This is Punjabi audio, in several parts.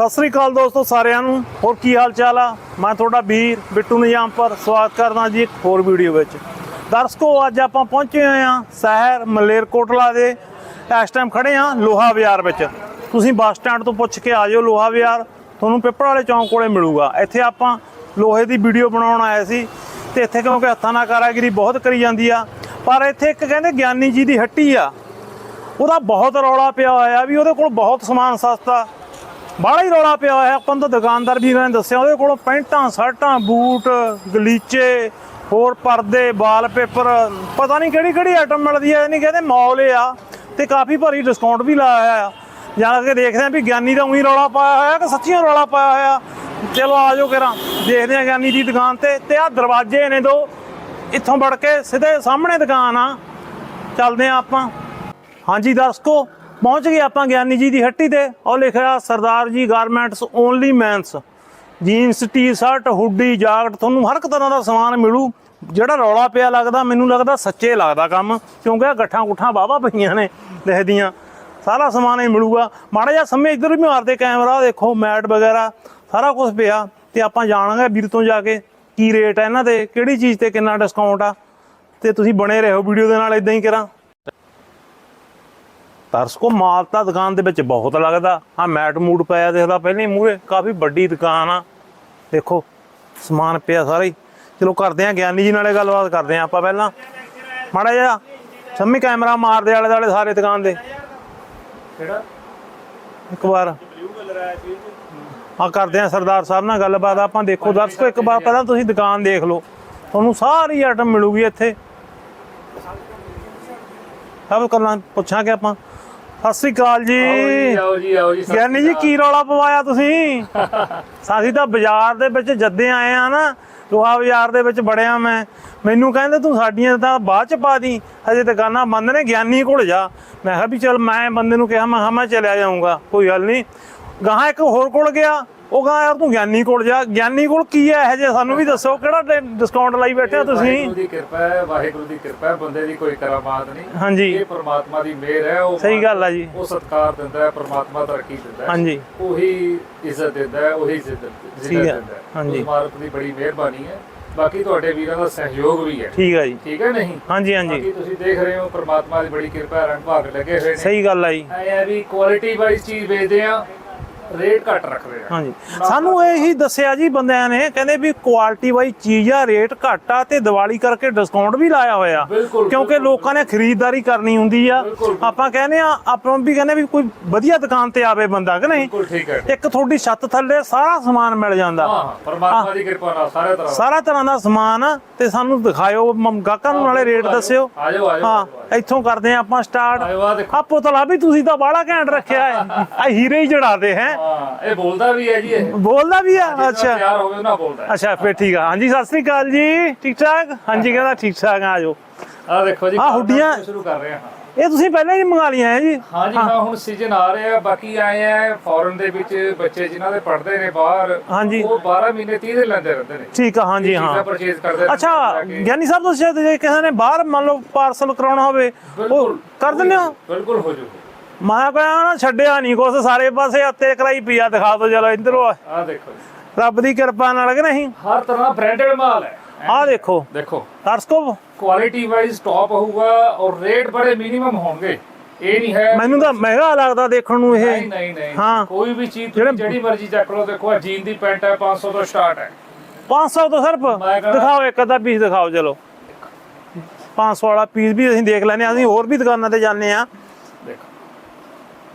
ਸਤਿ ਸ੍ਰੀ ਅਕਾਲ ਦੋਸਤੋ ਸਾਰਿਆਂ ਨੂੰ। ਹੋਰ ਕੀ ਹਾਲ ਚਾਲ ਆ? ਮੈਂ ਤੁਹਾਡਾ ਵੀਰ ਬਿੱਟੂ ਨਿਜਾਮਪੁਰ ਸਵਾਗਤ ਕਰਦਾ ਜੀ ਇੱਕ ਹੋਰ ਵੀਡੀਓ ਵਿੱਚ। ਦਰਸ਼ਕੋ, ਅੱਜ ਆਪਾਂ ਪਹੁੰਚੇ ਹੋਏ ਆ ਸ਼ਹਿਰ ਮਲੇਰਕੋਟਲਾ ਦੇ। ਇਸ ਟਾਈਮ ਖੜੇ ਆ ਲੋਹਾ ਬਾਜ਼ਾਰ ਵਿੱਚ। ਤੁਸੀਂ ਬੱਸ ਸਟੈਂਡ ਤੋਂ ਪੁੱਛ ਕੇ ਆ ਜਾਓ ਲੋਹਾ ਬਾਜ਼ਾਰ। ਤੁਹਾਨੂੰ ਪਿੱਪਲ ਵਾਲੇ ਚੌਂਕ ਕੋਲੇ ਮਿਲੂਗਾ। ਇੱਥੇ ਆਪਾਂ ਲੋਹੇ ਦੀ ਵੀਡੀਓ ਬਣਾਉਣ ਆਏ ਸੀ ਤੇ ਇੱਥੇ ਕਿਉਂਕਿ ਹੱਥਾਂ ਨਾਲ ਕਾਰਾਗਰੀ ਬਹੁਤ ਕਰੀ ਜਾਂਦੀ ਆ। ਪਰ ਇੱਥੇ ਇੱਕ ਕਹਿੰਦੇ ਗਿਆਨੀ ਜੀ ਦੀ ਹੱਟੀ ਆ। ਉਹਦਾ ਬਹੁਤ ਰੌਲਾ ਪਿਆ ਹੋਇਆ ਵੀ ਉਹਦੇ ਕੋਲ ਬਹੁਤ ਸਮਾਨ ਸਸਤਾ ਬਾਹਲਾ ਹੀ ਰੌਲਾ ਪਿਆ ਹੋਇਆ। ਆਪਾਂ ਨੂੰ ਤਾਂ ਦੁਕਾਨਦਾਰ ਵੀਰਾਂ ਨੇ ਦੱਸਿਆ, ਉਹਦੇ ਕੋਲੋਂ ਪੈਂਟਾਂ, ਸ਼ਰਟਾਂ, ਬੂਟ, ਗਲੀਚੇ, ਹੋਰ ਪਰਦੇ, ਵਾਲਪੇਪਰ, ਪਤਾ ਨਹੀਂ ਕਿਹੜੀ ਕਿਹੜੀ ਆਈਟਮ ਮਿਲਦੀ ਹੈ ਨਹੀਂ ਕਹਿੰਦੇ ਮੌਲ ਆ ਤੇ ਕਾਫੀ ਭਾਰੀ ਡਿਸਕਾਊਂਟ ਵੀ ਲਾਇਆ ਹੋਇਆ। ਆ ਜਾ ਕੇ ਦੇਖਦੇ ਆ ਵੀ ਗਿਆਨੀ ਦਾ ਉਹੀ ਰੌਲਾ ਪਾਇਆ ਹੋਇਆ ਕਿ ਸੱਚੀਆਂ ਰੌਲਾ ਪਾਇਆ ਹੋਇਆ। ਚਲੋ ਆ ਜਾਓ ਕਿਰਾਂ। ਦੇਖਦੇ ਆ ਗਿਆਨੀ ਦੀ ਦੁਕਾਨ ਤੇ ਤੇ ਆ ਦਰਵਾਜ਼ੇ ਨੇ ਦੋ। ਇੱਥੋਂ ਵੜ ਕੇ ਸਿੱਧੇ ਸਾਹਮਣੇ ਦੁਕਾਨ ਆ। ਚੱਲਦੇ ਆ ਆਪਾਂ। ਹਾਂਜੀ, ਦਰਸ਼ਕੋ ਪਹੁੰਚ ਗਏ ਆਪਾਂ ਗਿਆਨੀ ਜੀ ਦੀ ਹੱਟੀ ਤੇ। ਉਹ ਲਿਖਿਆ, Sardar ji garments only men's jeans T-shirt hoodie jacket ਤੁਹਾਨੂੰ ਹਰ ਇੱਕ ਤਰ੍ਹਾਂ ਦਾ ਸਮਾਨ ਮਿਲੂ। ਜਿਹੜਾ ਰੌਲਾ ਪਿਆ ਲੱਗਦਾ, ਮੈਨੂੰ ਲੱਗਦਾ ਸੱਚੇ ਲੱਗਦਾ ਕੰਮ। ਕਿਉਂਕਿ ਆ ਗੱਠਾਂ ਗੁੱਠਾਂ ਵਾਹਵਾ ਪਈਆਂ ਨੇ ਦੇਖਦੀਆਂ ਸਾਰਾ ਸਮਾਨ ਹੀ ਮਿਲੂਗਾ। ਮਾੜਾ ਜਿਹਾ ਸਮੇਂ ਇੱਧਰ ਵੀ ਮਾਰਦੇ ਕੈਮਰਾ, ਦੇਖੋ, ਮੈਟ ਵਗੈਰਾ, ਸਾਰਾ ਕੁਝ ਪਿਆ। ਤੇ ਆਪਾਂ ਜਾਣਾਂਗੇ ਵੀਰ ਤੋਂ ਜਾ ਕੇ ਕੀ ਰੇਟ ਹੈ ਇਹਨਾਂ ਦੇ, ਕਿਹੜੀ ਚੀਜ਼ ਤੇ ਕਿੰਨਾ ਡਿਸਕਾਊਂਟ ਆ। ਤੇ ਤੁਸੀਂ ਬਣੇ ਰਹੋ, ਵੀਡੀਓ ਦੇ ਨਾਲ ਇਦਾਂ ਹੀ ਕਰਾਂ। ਦਰਸ਼ਕੋ ਮਾਲ ਤਾਂ ਦੁਕਾਨ ਦੇ ਵਿੱਚ ਬਹੁਤ ਲੱਗਦਾ। ਆ ਮੈਟ ਮੂਡ ਪਿਆ ਦੇਖਦਾ ਪਹਿਲਾਂ ਮੂਰੇ ਕਾਫੀ ਵੱਡੀ ਦੁਕਾਨ ਆ। ਦੇਖੋ ਸਮਾਨ ਪਿਆ ਸਾਰਾ ਹੀ। ਚਲੋ ਕਰਦੇ ਆ ਗਿਆਨੀ ਜੀ ਨਾਲੇ ਗੱਲਬਾਤ ਕਰਦੇ ਆ ਆਪਾਂ ਪਹਿਲਾਂ। ਮਾੜਾ ਜਿਹਾ ਸੰਮੀ ਕੈਮਰਾ ਮਾਰਦੇ ਆਲੇ ਦਾਲੇ ਸਾਰੇ ਦੁਕਾਨ ਦੇ। ਕਿਹੜਾ? ਇੱਕ ਵਾਰ। ਆ ਕਰਦੇ ਆ ਸਰਦਾਰ ਸਾਹਿਬ ਨਾਲ ਗੱਲਬਾਤ। ਆਪਾਂ ਦੇਖੋ ਦਰਸ਼ਕੋ ਇੱਕ ਵਾਰ ਪਹਿਲਾਂ ਤੁਸੀਂ ਦੁਕਾਨ ਦੇਖ ਲਓ। ਤੁਹਾਨੂੰ ਸਾਰੀ ਆਈਟਮ ਮਿਲੂਗੀ ਇੱਥੇ। ਸਭ ਗੱਲਾਂ ਪੁੱਛਾਂਗੇ ਆਪਾਂ। ਸਤਿ ਸ੍ਰੀ ਅਕਾਲ ਜੀ। ਆਓ ਜੀ ਆਓ ਜੀ ਗਿਆਨੀ ਜੀ ਕੀ ਰੌਲਾ ਪਵਾਇਆ ਤੁਸੀਂ? ਸਾਸੀ ਤਾਂ ਬਾਜ਼ਾਰ ਦੇ ਵਿੱਚ ਜੱਦੇ ਆਏ ਆ ਨਾ ਲੋਹਾ ਬਾਜ਼ਾਰ ਦੇ ਵਿੱਚ ਬੜਿਆ ਮੈਂ। ਮੈਨੂੰ ਕਹਿੰਦੇ ਤੂੰ ਸਾਡੀਆਂ ਤਾਂ ਬਾਅਦ ਚ ਪਾ ਦੀ ਹਜੇ ਦੁਕਾਨਾਂ ਬੰਦ ਨੇ ਗਿਆਨੀ ਕੋਲ ਜਾ। ਮੈਂ ਕਿਹਾ ਵੀ ਚਲ ਮੈਂ ਬੰਦੇ ਨੂੰ ਕਿਹਾ ਮੈਂ ਕਿਹਾ ਮੈਂ ਚਲਿਆ ਜਾਊਂਗਾ ਕੋਈ ਗੱਲ ਨਹੀਂ। ਗਾਹਾਂ ਇੱਕ ਹੋਰ ਕੋਲ ਗਿਆ ਉਹ ਕਹਾ ਯਾਰ ਤੂੰ ਗਿਆਨੀ ਕੋਲ ਜਾ ਗਿਆਨੀ ਕੋਲ ਕੀ ਹੈ ਇਹ ਜੇ ਸਾਨੂੰ ਵੀ ਦੱਸੋ ਕਿਹੜਾ ਡਿਸਕਾਊਂਟ ਲਾਈ ਬੈਠੇ ਹੋ ਤੁਸੀਂ? ਵਾਹਿਗੁਰੂ ਦੀ ਕਿਰਪਾ ਹੈ ਵਾਹਿਗੁਰੂ ਦੀ ਕਿਰਪਾ ਹੈ ਬੰਦੇ ਦੀ ਕੋਈ ਕਰਾਮਾਤ ਨਹੀਂ। ਹਾਂਜੀ। ਇਹ ਪ੍ਰਮਾਤਮਾ ਦੀ ਮਿਹਰ ਹੈ ਉਹ ਸਹੀ ਗੱਲ ਆ ਜੀ। ਉਹ ਸਤਕਾਰ ਦਿੰਦਾ ਹੈ ਪ੍ਰਮਾਤਮਾ ਤਰੱਕੀ ਦਿੰਦਾ ਹੈ। ਹਾਂਜੀ। ਉਹੀ ਇੱਜ਼ਤ ਦਿੰਦਾ ਹੈ ਉਹੀ ਇੱਜ਼ਤ ਠੀਕ ਜ਼ਿੰਦਤ ਹੈ, ਦਿੰਦਾ ਹੈ। ਹਾਂਜੀ। ਉਸ ਮਾਲਕ ਦੀ ਬੜੀ ਮਿਹਰਬਾਨੀ ਹੈ। ਬਾਕੀ ਤੁਹਾਡੇ ਵੀਰਾਂ ਦਾ ਸਹਿਯੋਗ ਵੀ ਹੈ। ਠੀਕ ਆ ਜੀ। ਠੀਕ ਹੈ ਨਹੀਂ? ਹਾਂਜੀ ਹਾਂਜੀ। ਬਾਕੀ ਤੁਸੀਂ ਦੇਖ ਰਹੇ ਹੋ ਪ੍ਰਮਾਤਮਾ ਦੀ ਬੜੀ ਕਿਰਪਾ ਹੈ ਰੰਗ ਭਾਗ ਲੱਗੇ ਹੋਏ ਨੇ। ਸਹੀ ਗੱਲ ਆ ਜੀ। ਐ ਹੈ ਵੀ ਕੁਆਲਿਟੀ ਵਾਈਜ਼ ਚੀਜ਼ ਵੇਚਦੇ ਆ ਰੇਟ ਘੱਟ ਰੱਖਦੇ ਆ। ਹਾਂਜੀ। ਸਾਨੂੰ ਇਹੀ ਦੱਸਿਆ ਜੀ ਬੰਦਿਆਂ ਨੇ ਕਹਿੰਦੇ ਵੀ ਕੁਆਲਿਟੀ ਵਾਈ ਚੀਜ਼ ਆ ਰੇਟ ਘੱਟ ਆ ਤੇ ਦੀਵਾਲੀ ਕਰਕੇ ਡਿਸਕਾਊਂਟ ਵੀ ਲਾਇਆ ਹੋਇਆ। ਕਿਉਂਕਿ ਲੋਕਾਂ ਨੇ ਖਰੀਦਦਾਰੀ ਕਰਨੀ ਹੁੰਦੀ ਆ। ਆਪਾਂ ਕਹਿੰਦੇ ਆ ਆਪਾਂ ਵੀ ਕਹਿੰਦੇ ਵੀ ਕੋਈ ਵਧੀਆ ਦੁਕਾਨ ਤੇ ਆਵੇ ਬੰਦਾ ਕਿ ਨਹੀਂ? ਬਿਲਕੁਲ ਠੀਕ ਹੈ ਇੱਕ ਤੁਹਾਡੀ ਛੱਤ ਥੱਲੇ ਸਾਰਾ ਸਮਾਨ ਮਿਲ ਜਾਂਦਾ। ਹਾਂ ਪਰਮਾਤਮਾ ਦੀ ਕਿਰਪਾ ਨਾਲ ਸਾਰੇ ਤਰ੍ਹਾਂ ਸਾਰਾ ਤਰ੍ਹਾਂ ਦਾ ਸਮਾਨ ਤੇ ਸਾਨੂੰ ਦਿਖਾਇਓ ਗਾਹਕਾਂ ਨੂੰ ਨਾਲੇ ਰੇਟ ਦੱਸਿਓ। ਹਾਂ ਇੱਥੋਂ ਕਰਦੇ ਆ ਆਪਾਂ ਸਟਾਰਟ ਆ ਪੁਤਲਾ ਵੀ ਤੁਸੀਂ ਤਾਂ ਬਾਹਲਾ ਘੈਂਟ ਰੱਖਿਆ ਹੈ। ਆ ਹੀਰੇ ਹੀ ਜੜਾਦੇ ਹੈ। ਹਾਂ ਇਹ ਬੋਲਦਾ ਵੀ ਹੈ ਜੀ ਇਹ। ਬੋਲਦਾ ਵੀ ਆ ਅੱਛਾ। ਪਿਆਰ ਹੋਵੇ ਨਾ ਬੋਲਦਾ ਹੈ। ਅੱਛਾ ਫੇਰ ਠੀਕ ਆ। ਹਾਂਜੀ ਸਤਿ ਸ੍ਰੀ ਅਕਾਲ ਜੀ। ਠੀਕ ਠਾਕ? ਹਾਂਜੀ ਕਹਿੰਦਾ ਠੀਕ ਠਾਕ ਆ ਆਜੋ। ਆਹ ਦੇਖੋ ਜੀ ਆਹ ਹੁੱਡੀਆਂ- ਸ਼ੁਰੂ ਕਰ ਰਹੇ ਹਾਂ। ਇਹ ਤੁਸੀਂ ਪਹਿਲਾਂ ਹੀ ਮੰਗਾ ਲਈਆਂ ਹੈ ਜੀ? ਹਾਂ। ਜੀ ਹਾਂ ਹੁਣ ਸੀਜ਼ਨ ਆ ਰਿਹਾ ਬਾਕੀ ਆਏ ਆ ਫੋਰਨ ਦੇ ਵਿੱਚ ਬੱਚੇ ਜਿਨ੍ਹਾਂ ਦੇ ਪੜ੍ਹਦੇ ਨੇ ਬਾਹਰ ਹਾਂਜੀ। ਉਹ 12 ਮਹੀਨੇ 30 ਦਿਨ ਲੈਂਦੇ ਰਹਿੰਦੇ ਨੇ। ਠੀਕ ਆ ਹਾਂਜੀ ਹਾਂ। ਪਰਚੇਜ਼ ਕਰਦੇ ਨੇ ਅੱਛਾ ਜਾ ਕੇ। ਗਿਆਨੀ ਸਾਹਿਬ ਤੁਸੀਂ ਸ਼ਾਇਦ ਜੇ ਕਿਸੇ ਨੇ ਬਾਹਰ ਮੰਨ ਲਓ ਪਾਰਸਲ ਕਰਾਉਣਾ ਹੋਵੇ ਉਹ ਬਿਲਕੁਲ। ਕਰ ਦਿੰਦੇ ਹੋ? ਬਿਲਕੁਲ ਹੋ ਜੂ ਮੈਂ ਕਹਿੰਦਾ ਨਾ ਛੱਡਿਆ ਨਹੀਂ ਕੁਛ ਸਾਰੇ ਪਾਸੇ ਹੱਤੇ ਕਰਾਈ ਪਿਆ ਦਿਖਾ ਦੋ ਚਲੋ ਇੱਧਰੋਂ ਆ। ਦੇਖੋ। ਰੱਬ ਦੀ ਕਿਰਪਾ ਨਾਲ ਕਿ ਨਹੀਂ? ਹਰ ਤਰ੍ਹਾਂ ਬ੍ਰਾਂਡਡ ਮਾਲ ਹੈ। ਆਹ ਦੇਖੋ। ਦੇਖੋ। ਦਰਸ਼ਕੋ। ਕੁਆਲਿਟੀ ਵਾਈਜ਼ ਟੌਪ ਹੋਊਗਾ ਔਰ ਰੇਟ ਬੜੇ ਮਿਨੀਮਮ ਹੋਣਗੇ। ਇਹ ਨਹੀਂ ਹੈ ਮੈਨੂੰ ਤਾਂ ਮਹਿੰਗਾ ਲੱਗਦਾ ਦੇਖਣ ਨੂੰ ਨਹੀਂ ਇਹ। ਨਹੀਂ ਨਹੀਂ ਹਾਂ। ਕੋਈ ਵੀ ਚੀਜ਼ ਜਿਹੜੇ- ਮਰਜ਼ੀ ਚੱਕ ਲਓ ਦੇਖੋ ਜੀਨ ਦੀ ਪੈਂਟ ਹੈ 500 ਤੋਂ ਸਟਾਰਟ ਹੈ। 500 ਤੋਂ ਸਿਰਫ? ਦਿਖਾਓ ਇੱਕ ਅੱਧਾ ਪੀਸ ਦਿਖਾਓ ਚਲੋ। 500 ਵਾਲਾ ਪੀਸ ਵੀ ਅਸੀਂ ਦੇਖ ਲੈਨੇ ਆ ਅਸੀਂ ਹੋਰ ਵੀ ਦੁਕਾਨਾਂ ਤੇ ਜਾਂਦੇ ਆ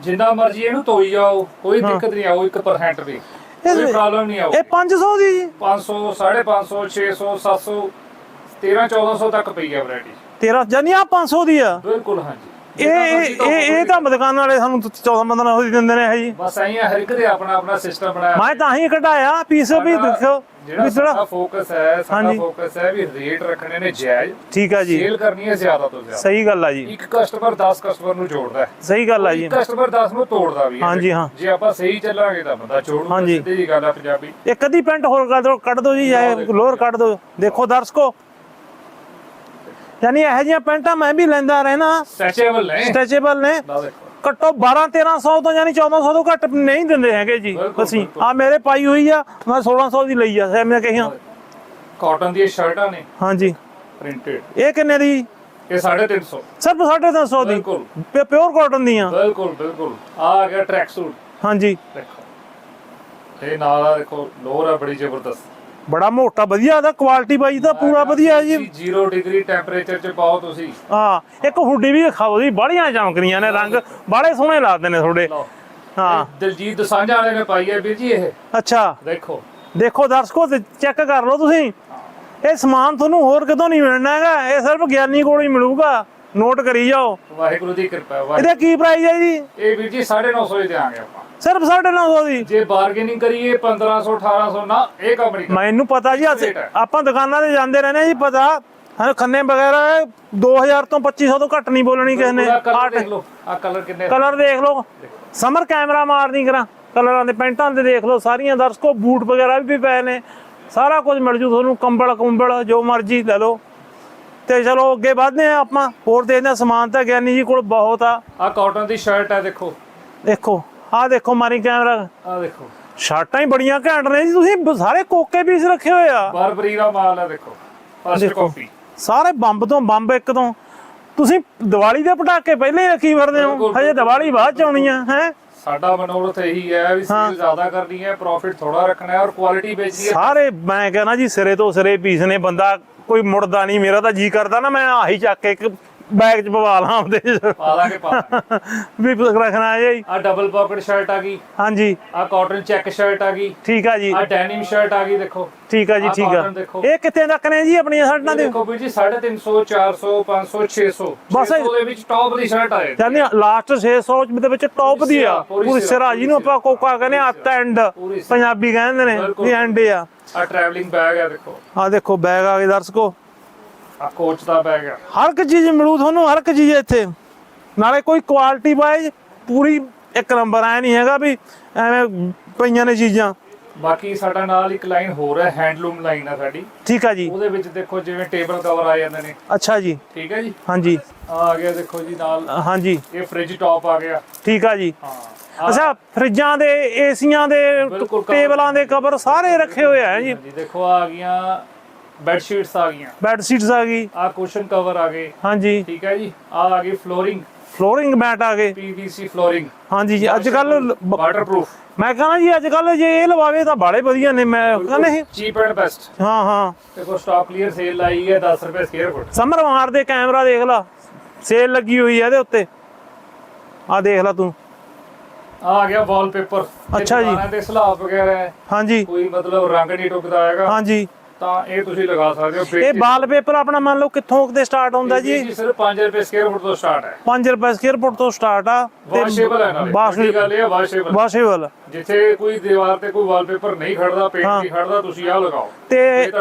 ਜਿੰਨਾ ਮਰਜ਼ੀ ਇਹਨੂੰ ਧੋਈ ਜਾਓ ਕੋਈ ਦਿੱਕਤ ਨਹੀਂ ਆਊ 1% ਵੀ। ਕੋਈ ਪ੍ਰੋਬਲਮ ਨਹੀਂ ਆਊ। ਇਹ 500 ਦੀ ਜੀ। 500 550 600 700 13 1400 ਤੱਕ ਪਈ ਹੈ ਵੈਰਾਈਟੀ 13 ਜਾਨੀ ਆ 500 ਦੀ ਆ। ਬਿਲਕੁਲ ਹਾਂਜੀ। ਇਹ ਇਹ ਇਹ ਤਾਂ ਦੁਕਾਨਾਂ ਵਾਲੇ ਸਾਨੂੰ 14 15 ਹੋ ਦਿੰਦੇ ਨੇ ਇਹ ਜੀ। ਬਸ ਐਂ ਹਰ ਇੱਕ ਦੇ ਆਪਣਾ ਆਪਣਾ ਸਿਸਟਮ ਬਣਾਇਆ। ਮੈਂ ਤਾਂ ਹੀ ਕਢਾਇਆ ਪੀਸ ਵੀ ਦੇਖੋ ਵੀ ਸਾਡਾ ਫੋਕਸ ਹੈ ਸਾਡਾ। ਫੋਕਸ ਹੈ ਵੀ ਰੇਟ ਰੱਖਣੇ ਨੇ ਜਾਇਜ਼। ਠੀਕ ਆ ਜੀ। ਸੇਲ ਕਰਨੀ ਹੈ ਜ਼ਿਆਦਾ ਤੋਂ ਜ਼ਿਆਦਾ। ਸਹੀ ਗੱਲ ਆ ਜੀ। ਇੱਕ ਕਸਟਮਰ 10 ਕਸਟਮਰ ਨੂੰ ਜੋੜਦਾ ਹੈ। ਸਹੀ ਗੱਲ ਆ ਜੀ। ਇੱਕ ਕਸਟਮਰ 10 ਨੂੰ ਤੋੜਦਾ ਵੀ ਹੈ। ਹਾਂਜੀ, ਹਾਂ। ਜੇ ਆਪਾਂ ਸਹੀ ਚੱਲਾਂਗੇ ਤਾਂ ਬੰਦਾ ਜੋੜੂ ਹਾਂਜੀ। ਸਿੱਧੀ ਜੀ ਗੱਲ ਆ ਪੰਜਾਬੀ। ਇੱਕ ਅੱਧੀ ਪੈਂਟ ਹੋਰ ਕੱਢ ਦਿਓ ਜੀ ਜਾਂ ਲੋਅਰ ਕੱਢ ਦਿਓ। ਦੇਖੋ ਦਰਸ਼ਕੋ ਯਾਨੀ ਇਹੋ ਜਿਹੀਆਂ ਪੈਂਟਾਂ ਮੈਂ ਵੀ ਲੈਂਦਾ ਰਹਿਣਾ। ਸਟ੍ਰੈਚੇਬਲ ਨੇ। ਸਟ੍ਰੈਚੇਬਲ ਨੇ। ਘੱਟੋ 12 1300 ਤੋਂ ਯਾਨੀ 1400 ਤੋਂ ਘੱਟ ਨਹੀਂ ਦਿੰਦੇ ਹੈਗੇ ਜੀ ਅਸੀਂ। ਆ ਮੇਰੇ ਪਾਈ ਹੋਈ ਆ ਮੈਂ 1600 ਦੀ ਲਈ ਆ ਮੈਂ ਕਹੀਆਂ ਕਾਟਨ ਦੀਆਂ ਸ਼ਰਟਾਂ ਨੇ। ਹਾਂਜੀ। ਪ੍ਰਿੰਟਡ ਇਹ ਕਿੰਨੇ ਦੀ? ਇਹ 350 ਸਿਰਫ 350 ਦੀ। ਬਿਲਕੁਲ। ਪਿਓਰ ਕਾਟਨ ਦੀਆਂ। ਬਿਲਕੁਲ ਬਿਲਕੁਲ। ਆ ਆ ਗਿਆ ਟਰੈਕ ਸੂਟ ਹਾਂਜੀ। ਦੇਖੋ। ਇਹ ਨਾਲ ਆ ਦੇਖੋ ਲੋਅਰ ਆ ਬੜੀ ਜ਼ਬਰਦਸਤ। ਬੜਾ ਮੋਟਾ ਵਧੀਆ ਦਾ ਕੁਆਲਿਟੀ ਬਾਈ ਦਾ ਪੂਰਾ ਵਧੀਆ ਜੀ। 0 ਡਿਗਰੀ ਟੈਂਪਰੇਚਰ ਚ ਪਾਓ ਤੁਸੀਂ। ਹਾਂ ਇੱਕ ਹੁੱਡੀ ਵੀ ਦਿਖਾਓ ਜੀ ਬੜੀਆਂ ਚਮਕਦੀਆਂ ਨੇ ਰੰਗ ਬੜੇ ਸੋਹਣੇ ਲੱਗਦੇ ਨੇ ਤੁਹਾਡੇ। ਹਾਂ। ਦਲਜੀਤ ਦਸਾਂਝਾ ਵਾਲੇ ਨੇ ਪਾਈ ਹੈ ਵੀਰ ਜੀ ਇਹ। ਅੱਛਾ। ਦੇਖੋ। ਦੇਖੋ ਦਰਸ਼ਕੋ ਚੈੱਕ ਕਰ ਲਓ ਤੁਸੀਂ। ਇਹ ਸਮਾਨ ਤੁਹਾਨੂੰ ਹੋਰ ਕਿਤੋਂ ਨਹੀਂ ਮਿਲਣਾ ਹੈਗਾ ਇਹ ਸਿਰਫ ਗਿਆਨੀ ਕੋਲ ਹੀ ਮਿਲੂਗਾ। ਨੋਟ ਕਰੀ ਜਾਓ। ਵਾਹਿਗੁਰੂ ਦੀ ਕਿਰਪਾ ਵਾਹਿਗੁਰੂ। ਇਹਦਾ ਕੀ ਪ੍ਰਾਈਸ ਹੈ ਜੀ? ਇਹ ਵੀਰ ਜੀ 950 ਹੀ ਦੇਾਂਗੇ ਆਪਾਂ। ਸਿਰਫ 950 ਦੀ? ਜੇ ਬਾਰਗੇਨਿੰਗ ਕਰੀਏ 1500 1800 ਨਾ ਇਹ ਕੰਪਨੀ ਮੈਨੂੰ ਪਤਾ ਜੀ। ਆਪਾਂ ਦੁਕਾਨਾਂ ਤੇ ਜਾਂਦੇ ਰਹਿੰਦੇ ਜੀ ਪਤਾ। ਹਾਂ ਖੰਨੇ ਵਗੈਰਾ 2000 ਤੋਂ 2500 ਤੋਂ ਘੱਟ ਨਹੀਂ ਬੋਲਣੀ ਕਿਸੇ ਨੇ। ਕਲਰ ਦੇਖ ਲਓ ਆ ਕਲਰ ਕਿੰਨੇ ਕਲਰ ਦੇਖ ਲਓ। ਸਮਰ ਕੈਮਰਾ ਮਾਰ ਨਹੀਂ ਕਰਾਂ। ਕਲਰਾਂ ਦੇ ਪੈਂਟਾਂ ਦੇ ਦੇਖ ਲਓ ਸਾਰੀਆਂ ਦਰਸ਼ਕੋ ਬੂਟ ਵਗੈਰਾ ਵੀ ਪਏ ਨੇ। ਸਾਰਾ ਕੁਝ ਮਿਲ ਜੂ ਤੁਹਾਨੂੰ ਕੰਬਲ ਕੁੰਬਲ ਜੋ ਮਰਜ਼ੀ ਲੈ ਲਓ। ਤੇ ਚਲੋ ਅੱਗੇ ਵਧਦੇ ਆ ਆਪਾਂ ਹੋਰ ਦੇਖਦੇ ਹਾਂ ਸਮਾਨ ਤਾਂ ਗਿਆਨੀ ਜੀ ਕੋਲ ਬਹੁਤ ਆ। ਆ ਕਾਟਨ ਦੀ ਸ਼ਰਟ ਹੈ ਦੇਖੋ। ਦੇਖੋ ਆਹ ਦੇਖੋ ਮਾਰੀ ਕੈਮਰਾ ਆ ਦੇਖੋ। ਸ਼ਰਟਾਂ ਹੀ ਬੜੀਆਂ ਘੈਂਟ ਨੇ ਜੀ ਤੁਸੀਂ ਸਾਰੇ ਕੋਕੇ ਪੀਸ ਰੱਖੇ ਹੋਏ ਆ। ਬਰਬਰੀ ਦਾ ਮਾਲ ਹੈ ਦੇਖੋ। ਫਸਟ। ਕਾਪੀ ਸਾਰੇ ਬੰਬ ਤੋਂ ਬੰਬ ਇੱਕ ਤੋਂ। ਤੁਸੀਂ ਦੀਵਾਲੀ ਦੇ ਪਟਾਕੇ ਪਹਿਲੇ ਰੱਖੀ ਫਿਰਦੇ ਹੋ। ਹਜੇ ਦੀਵਾਲੀ ਬਾਅਦ ਚ ਆਉਣੀ ਆ ਹੈ? ਸਾਡਾ ਮਨੋਰਥ ਇਹੀ ਹੈ ਵੀ ਸੇਲ ਜ਼ਿਆਦਾ ਕਰਨੀ ਹੈ ਪ੍ਰੋਫਿਟ ਥੋੜਾ ਰੱਖਣਾ ਹੈ ਔਰ ਕੁਆਲਿਟੀ ਵੇਚਣੀ ਹੈ ਸਾਰੇ ਮੈਂ ਕਹਿੰਦਾ ਜੀ ਸਿਰੇ ਤੋਂ ਸਿਰੇ ਪੀਸ ਨੇ ਬੰਦਾ ਕੋਈ ਮੁੜਦਾ ਨਹੀਂ ਮੇਰਾ ਤਾਂ ਜੀ ਕਰਦਾ ਨਾ ਮੈਂ ਆਹੀ ਚੱਕ ਕੇ ਬੈਗ ਚ ਪਵਾ ਲਾਂ ਆਪਦੇ। ਪਾ ਦਾਂਗੇ ਪਾ। ਵੀ ਰੱਖਣਾ ਹੈ ਜੀ। ਆ ਡਬਲ ਪਾਕਟ ਸ਼ਰਟ ਆ ਗਈ। ਹਾਂਜੀ। ਆ ਕਾਟਨ ਚੈੱਕ ਸ਼ਰਟ ਆ ਗਈ। ਠੀਕ ਆ ਜੀ। ਆ ਡੈਨਿਮ ਸ਼ਰਟ ਆ ਗਈ ਦੇਖੋ। ਠੀਕ ਆ ਜੀ ਠੀਕ ਆ। ਇਹ ਕਿੱਥੇ ਤੱਕ ਨੇ ਜੀ ਆਪਣੀਆਂ ਸ਼ਰਟਾਂ ਦੇ? ਦੇਖੋ ਵੀਰ ਜੀ 350 400 500 600 ਬਸ ਇਹ- 600 ਦੇ ਵਿੱਚ ਟੌਪ ਦੀ ਸ਼ਰਟ ਆਏ ਜਾਂਦੇ ਲਾਸਟ 600 ਦੇ ਵਿੱਚ ਟੌਪ ਦੀ ਆ। ਪੂਰੀ ਸਿਰਾ, ਸਿਰਾ ਜਿਹਨੂੰ ਆਪਾਂ ਕੋਕਾ ਕਹਿੰਦੇ ਆ ਅੱਤ ਐਂਡ। ਪੰਜਾਬੀ ਕਹਿੰਦੇ ਨੇ। ਵੀ ਐਂਡ ਆ। ਆ ਟਰੈਵਲਿੰਗ ਬੈਗ ਹੈ ਦੇਖੋ। ਆ ਦੇਖੋ ਬੈਗ ਆ ਗਏ ਦਰਸ਼ਕੋ। ਆ ਕੋਚ ਦਾ ਬੈਗ ਹੈ ਹਰ ਇੱਕ ਚੀਜ਼ ਮਿਲੂ ਤੁਹਾਨੂੰ ਹਰ ਇੱਕ ਚੀਜ਼ ਇੱਥੇ। ਨਾਲੇ ਕੋਈ ਕੁਆਲਿਟੀ ਵਾਈਜ਼ ਪੂਰੀ ਇੱਕ ਨੰਬਰ ਐ ਨਹੀਂ ਹੈਗਾ ਵੀ ਐਵੇਂ ਪਈਆਂ ਨੇ ਚੀਜ਼ਾਂ। ਬਾਕੀ ਸਾਡਾ ਨਾਲ ਇੱਕ ਲਾਈਨ ਹੋਰ ਹੈ ਹੈਂਡਲੂਮ ਲਾਈਨ ਹੈ ਸਾਡੀ। ਠੀਕ ਆ ਜੀ। ਉਹਦੇ ਵਿੱਚ ਦੇਖੋ ਜਿਵੇਂ ਟੇਬਲ ਕਵਰ ਆ ਜਾਂਦੇ ਨੇ। ਅੱਛਾ ਜੀ। ਠੀਕ ਹੈ ਜੀ? ਹਾਂਜੀ। ਆ ਆ ਗਿਆ ਦੇਖੋ ਜੀ ਨਾਲ। ਹਾਂਜੀ। ਇਹ ਫ੍ਰਿਜ ਟੌਪ ਆ ਗਿਆ। ਠੀਕ ਆ ਜੀ। ਹਾਂ। ਅੱਛਾ ਫਰਿੱਜਾਂ ਦੇ ਏਸੀਆਂ ਦੇ। ਟੇਬਲਾਂ ਦੇ ਕਵਰ ਸਾਰੇ ਰੱਖੇ ਹੋਏ ਆ ਜੀ। ਜੀ ਦੇਖੋ ਆ ਗਈਆਂ ਬੈੱਡ ਸ਼ੀਟਸ ਆ ਗਈਆਂ। ਬੈੱਡ ਸ਼ੀਟਸ ਆ ਗਈ। ਆ ਕੁਸ਼ਨ ਕਵਰ ਆ ਗਏ। ਹਾਂਜੀ। ਠੀਕ ਹੈ ਜੀ। ਆ ਆ ਗਈ ਫਲੋਰਿੰਗ ਫਲੋਰਿੰਗ ਮੈਟ ਆ ਗਏ। ਪੀਵੀਸੀ ਫਲੋਰਿੰਗ ਹਾਂਜੀ ਜੀ ਅੱਜ ਕੱਲ ਵਾਟਰਪ੍ਰੂਫ ਮੈਂ ਕਹਿੰਦਾ ਜੀ ਅੱਜ ਕੱਲ ਜੇ ਇਹ ਲਵਾਵੇ ਤਾਂ ਬਾਲੇ ਵਧੀਆ ਨੇ ਮੈਂ ਕਹਿੰਦਾ ਨਹੀਂ ਚੀਪ ਐਂਡ ਬੈਸਟ ਹਾਂ ਹਾਂ। ਦੇਖੋ ਸਟਾਕ ਕਲੀਅਰ ਸੇਲ ਲਾਈ ਹੈ 10 ਰੁਪਏ ਸਕੁਅਰ ਫੁੱਟ ਸਮਰ ਮਾਰ ਦੇ ਕੈਮਰਾ ਦੇਖ ਲਾ। ਸੇਲ ਲੱਗੀ ਹੋਈ ਹੈ ਇਹਦੇ ਉੱਤੇ। ਆ ਦੇਖ ਲਾ ਤੂੰ। ਆ ਗਿਆ ਵਾਲਪੇਪਰ ਅੱਛਾ ਜੀ। ਦੇ ਸਲਾਬ ਵਗੈਰਾ ਹਾਂਜੀ। ਕੋਈ ਮਤਲਬ ਰੰਗ ਨਹੀਂ ਟੁਕਦਾ ਹੈਗਾ। ਹਾਂਜੀ। ਤਾਂ ਇਹ ਤੁਸੀਂ ਲਗਾ ਸਕਦੇ ਹੋ ਇਹ ਵਾਲਪੇਪਰ ਆਪਣਾ ਮੰਨ ਲਓ ਕਿੱਥੋਂ ਕਿਤੇ ਸਟਾਰਟ ਹੁੰਦਾ ਜੀ ਜੀ? ਸਿਰਫ 5 ਰੁਪਏ ਸਕੁਅਰ ਫੁੱਟ ਤੋਂ ਸਟਾਰਟ ਹੈ। 5 ਰੁਪਏ ਸਕੁਅਰ ਫੁੱਟ ਤੋਂ ਸਟਾਰਟ ਆ ਵਾਸ਼ੇਬਲ ਹੈ ਨਾਲੇ। ਵਾਸ਼- ਵੱਡੀ ਗੱਲ ਇਹ ਹੈ ਵਾਸ਼ੇਬਲ ਵਾਸ਼ੇਬਲ ਜਿੱਥੇ ਕੋਈ ਦੀਵਾਰ ਤੇ ਕੋਈ ਵਾਲਪੇਪਰ ਨਹੀਂ ਖੜਦਾ ਪੇਂਟ ਨਹੀਂ ਖੜਦਾ ਤੁਸੀਂ ਆਹ ਲਗਾਓ। ਤੇ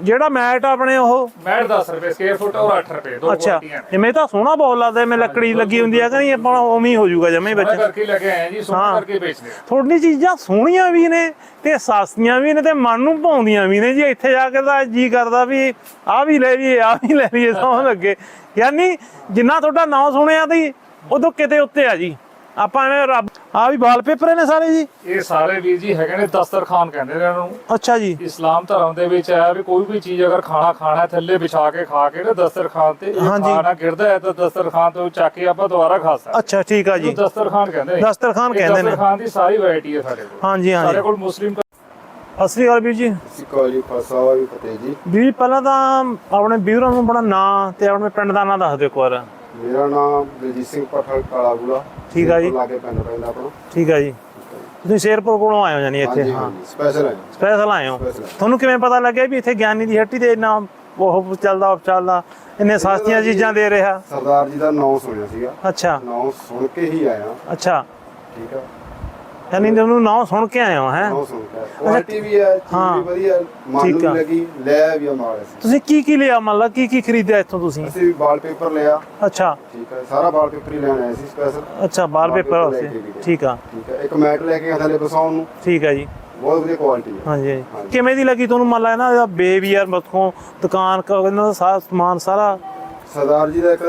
ਜਿਹੜਾ ਮੈਟ ਆਪਣੇ ਉਹ? ਮੈਟ 10 ਰੁਪਏ ਸਕੁਅਰ ਫੁੱਟ ਔਰ 8 ਰੁਪਏ ਦੋ ਅੱਛਾ। ਜਿਵੇਂ ਤਾਂ ਸੋਹਣਾ ਬਹੁਤ ਲੱਗਦਾ ਮੈਂ ਲੱਕੜੀ ਲੱਗੀ ਹੁੰਦੀ ਆ ਕਿ ਨਹੀਂ ਆਪਾਂ ਉਵੇਂ ਹੀ ਹੋ ਜਾਊਗਾ ਜਮੇ ਵਿੱਚ। ਕਰਕੇ ਲੈ ਕੇ ਆਇਆ ਜੀ ਹਾਂ। ਕਰਕੇ ਵੇਚਦੇ ਥੋੜੀ ਚੀਜ਼ਾਂ ਸੋਹਣੀਆਂ ਵੀ ਨੇ ਤੇ ਸਸਤੀਆਂ ਵੀ ਨੇ ਤੇ ਮਨ ਨੂੰ ਭਾਉਂਦੀਆਂ ਵੀ ਨੇ ਜੀ ਇੱਥੇ ਜਾ ਕੇ ਤਾਂ ਜੀ ਕਰਦਾ ਵੀ ਆਹ ਵੀ ਲੈ ਲਈਏ ਆਹ ਵੀ ਲੈ ਲਈਏ ਸੌਂ ਲੱਗੇ। ਯਾਨੀ ਜਿੰਨਾ ਤੁਹਾਡਾ ਨਾਂ ਸੁਣਿਆ ਤੇ ਉਦੋਂ ਕਿਤੇ ਉੱਤੇ ਆ ਜੀ। ਆਪਾਂ ਐਵੇਂ ਰੱਬ ਆ ਵੀ ਵਾਲਪੇਪਰ ਨੇ ਸਾਰੇ ਜੀ। ਇਹ ਸਾਰੇ ਵੀਰ ਜੀ ਹੈਗੇ ਨੇ ਦਸਤਰਖਾਨ ਕਹਿੰਦੇ ਨੇ ਇਹਨਾਂ ਨੂੰ। ਅੱਛਾ ਜੀ। ਇਸਲਾਮ ਧਰਮ ਦੇ ਵਿੱਚ ਹੈ ਵੀ ਕੋਈ ਵੀ ਚੀਜ਼ ਅਗਰ ਖਾਣਾ ਖਾਣਾ ਹੈ, ਥੱਲੇ ਵਿਛਾ ਕੇ ਖਾ ਕੇ ਨਾ ਦਸਤਰਖਾਨ ਤੇ ਇਹ ਹਾਂਜੀ। ਖਾਣਾ ਗਿਰਦਾ ਹੈ ਤਾਂ ਦਸਤਰਖਾਨ ਤੋਂ ਚੱਕ ਕੇ ਆਪਾਂ ਦੁਬਾਰਾ ਖਾ ਸਕਦੇ ਅੱਛਾ ਠੀਕ ਆ ਜੀ। ਦਸਤਰਖਾਨ ਕਹਿੰਦੇ ਨੇ। ਦਸਤਰਖਾਨ ਇਹ ਕਹਿੰਦੇ ਨੇ। ਦਸਤਰਖਾਨ ਦੀ ਸਾਰੀ ਵੈਰਾਈਟੀ ਹੈ ਸਾਡੇ ਕੋਲ। ਹਾਂਜੀ ਸਾਡੇ ਹਾਂਜੀ ਕੋਲ ਮੁਸਲਿਮ ਅਸਲੀ ਗੱਲ ਵੀਰ ਜੀ। ਸਿੱਕਾ ਜੀ ਖਾਲਸਾ ਵਾਹਿਗੁਰੂ ਫਤਿਹ ਜੀ। ਵੀ ਪਹਿਲਾਂ ਤਾਂ ਆਪਣੇ ਵੀਰਾਂ ਨੂੰ ਬੜਾ ਨਾਂ ਤੇ ਆਪਣੇ ਪਿੰਡ ਦਾ ਨਾਂ ਦੱਸ ਦਿਓ ਇੱਕ ਵਾਰ। ਮੇਰਾ ਨਾਮ ਦਲਜੀਤ ਸਿੰਘ ਪਠਲ ਕਾਲਾਗੁਲਾ ਠੀਕ ਆ ਜੀ। ਲਾਗੇ ਪਿੰਡ ਪੈਂਦਾ ਆਪਣਾ। ਠੀਕ ਆ ਜੀ। ਤੁਸੀਂ ਸ਼ੇਰਪੁਰ ਕੋਲੋਂ ਆਏ ਹੋ ਜਾਨੀ ਇੱਥੇ। ਹਾਂ ਸਪੈਸ਼ਲ ਹੈ ਸਪੈਸ਼ਲ ਆਏ ਹੋ। ਆਏ। ਤੁਹਾਨੂੰ ਕਿਵੇਂ ਪਤਾ ਲੱਗਿਆ ਵੀ ਇੱਥੇ ਗਿਆਨੀ ਦੀ ਹੱਟੀ ਦੇ ਇੰਨਾ ਉਹ ਚੱਲਦਾ ਚੱਲਦਾ ਇੰਨੇ ਸਸਤੀਆਂ ਚੀਜ਼ਾਂ ਦੇ ਰਿਹਾ? ਸਰਦਾਰ ਜੀ ਦਾ ਨਾਮ ਸੁਣਿਆ ਸੀਗਾ। ਅੱਛਾ। ਨਾਮ ਸੁਣ ਕੇ ਹੀ ਆਇਆ। ਅੱਛਾ। ਠੀਕ ਆ। ਯਾਨੀ ਤੁਹਾਨੂੰ ਨਾਂ ਸੁਣ ਕੇ ਆਏ ਹੋ ਹੈ? ਨਾਮ ਸੁਣ ਕੇ ਕੁਆਲਿਟੀ ਵੀ ਹੈ ਹਾਂ। ਵਧੀਆ ਨੂੰ। ਵੀ ਲੱਗੀ ਲੈ ਵੀ ਆ ਮਾਲ ਤੁਸੀਂ ਕੀ ਕੀ ਲਿਆ ਮੰਨ ਲਾ ਕੀ ਕੀ ਖਰੀਦਿਆ ਇੱਥੋਂ ਤੁਸੀਂ? ਅਸੀਂ ਵੀ ਵਾਲਪੇਪਰ ਲਿਆ। ਅੱਛਾ। ਠੀਕ ਹੈ ਸਾਰਾ ਵਾਲਪੇਪਰ ਹੀ ਲੈਣ ਸੀ ਸਪੈਸ਼ਲ ਅੱਛਾ ਵਾਲਪੇਪਰ। ਠੀਕ ਆ। ਠੀਕ ਹੈ ਇੱਕ ਮੈਟ ਲੈ ਕੇ ਆਇਆ ਥੱਲੇ ਬਸਾਉਣ ਨੂੰ। ਠੀਕ ਆ ਜੀ। ਬਹੁਤ ਵਧੀਆ ਕੁਆਲਿਟੀ ਹੈ। ਹਾਂਜੀ। ਕਿਵੇਂ ਦੀ ਲੱਗੀ ਤੁਹਾਨੂੰ ਮੰਨ ਲਾ ਇਹਨਾਂ ਦਾ ਬੇਬੀ ਯਾਰ ਮੱਥੋਂ ਦੁਕਾਨ ਕ- ਇਹਨਾਂ ਦਾ ਸਾਰਾ ਸਮਾਨ ਸਾਰਾ? ਸਰਦਾਰ ਜੀ ਦਾ ਇੱਕ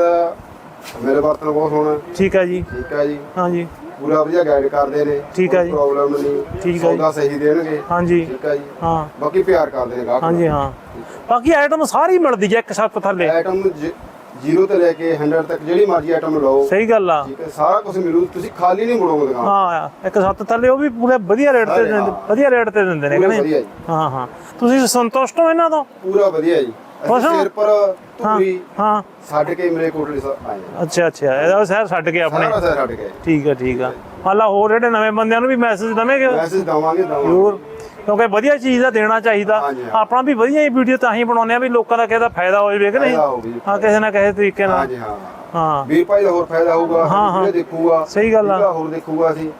ਮੇਰੇ ਬਰਤਨ ਬਹੁਤ ਸੋਹਣਾ ਠੀਕ ਆ ਜੀ। ਠੀਕ ਹੈ ਜੀ। ਹਾਂਜੀ। ਪੂਰਾ ਵਧੀਆ ਗਾਈਡ ਕਰਦੇ ਨੇ। ਠੀਕ ਹੈ ਜੀ। ਪ੍ਰੋਬਲਮ ਨਹੀਂ। ਠੀਕ ਹੈ ਜੀ। ਸੌਦਾ ਸਹੀ ਦੇਣਗੇ। ਹਾਂਜੀ। ਠੀਕ ਹੈ ਜੀ। ਹਾਂ। ਬਾਕੀ ਪਿਆਰ ਕਰਦੇ ਨੇ ਗਾਹਕ ਹਾਂਜੀ ਹਾਂ। ਬਾਕੀ ਆਈਟਮ ਸਾਰੀ ਮਿਲਦੀ ਹੈ ਇੱਕ ਛੱਤ ਥੱਲੇ। ਆਈਟਮ ਜ਼ੀਰੋ ਤੋਂ ਲੈ ਕੇ 100 ਤੱਕ ਜਿਹੜੀ ਮਰਜ਼ੀ ਆਈਟਮ ਲਓ। ਸਹੀ ਗੱਲ ਆ। ਠੀਕ ਹੈ ਸਾਰਾ ਕੁਝ ਮਿਲੂ। ਤੁਸੀਂ ਖਾਲੀ ਨਹੀਂ ਮੁੜੋਗੇ ਦੁਕਾਨ ਹਾਂ ਇੱਕ ਛੱਤ ਥੱਲੇ ਉਹ ਵੀ ਪੂਰੇ ਵਧੀਆ ਰੇਟ ਤੇ ਦਿੰਦੇ ਹਾਂ। ਵਧੀਆ ਰੇਟ ਤੇ ਦਿੰਦੇ ਨੇ ਕਹਿੰਦੇ ਹਾਂ ਹਾਂ। ਤੁਸੀਂ ਸੰਤੁਸ਼ਟ ਹੋ ਇਹਨਾਂ ਤੋਂ? ਪੂਰਾ ਵਧੀਆ ਜੀ। ਖੁਸ਼ ਅਸੀਂ ਹੋ? ਸਿਰ ਪਰ ਧੂਰੀ ਹਾਂ। ਛੱਡ ਕੇ ਮੇਰੇ ਕੋਟਲੀ ਸਾਹਿਬ ਆਏ ਹਾਂ। ਅੱਛਾ ਅੱਛਾ। ਇਹਦਾ ਸ਼ਹਿਰ ਛੱਡ ਕੇ ਆਪਣੇ। ਸਾਰਾ ਸਿਰ ਛੱਡ ਕੇ। ਠੀਕ ਆ ਠੀਕ ਆ। ਹਾਲਾ ਹੋਰ ਜਿਹੜੇ ਨਵੇਂ ਬੰਦਿਆਂ ਨੂੰ ਵੀ ਮੈਸੇਜ ਦਵੇਂਗੇ? ਮੈਸੇਜ ਦਵਾਂਗੇ ਦਵਾਂਗੇ। ਜ਼ਰੂਰ। ਕਿਉਂਕਿ ਵਧੀਆ ਚੀਜ਼ ਦਾ ਦੇਣਾ ਚਾਹੀਦਾ। ਹਾਂਜੀ, ਹਾਂ। ਆਪਣਾ ਵੀ ਵਧੀਆ ਹੀ ਵੀਡੀਓ ਤਾਂ ਹੀ ਬਣਾਉਂਦੇ ਆ ਵੀ ਲੋਕਾਂ ਦਾ ਕਿਸੇ ਦਾ ਫਾਇਦਾ ਹੋ ਜਾਵੇ ਕਿ ਨਹੀਂ? ਫਾਇਦਾ। ਹਾਂ ਕਿਸੇ ਨਾ ਕਿਸੇ ਤਰੀਕੇ ਨਾਲ। ਹਾਂਜੀ ਹਾਂ। ਹਾਂ। ਵੀਰ ਭਾਈ ਦਾ ਹੋਰ ਫਾਇਦਾ ਹੋਊਗਾ ਹਾਂ, ਹਾਂ। ਵੀਡੀਓ ਦੇਖੂਗਾ। ਸਹੀ ਗੱਲ ਆ। ਹੋਰ ਦੇਖੂਗਾ ਅਸੀਂ।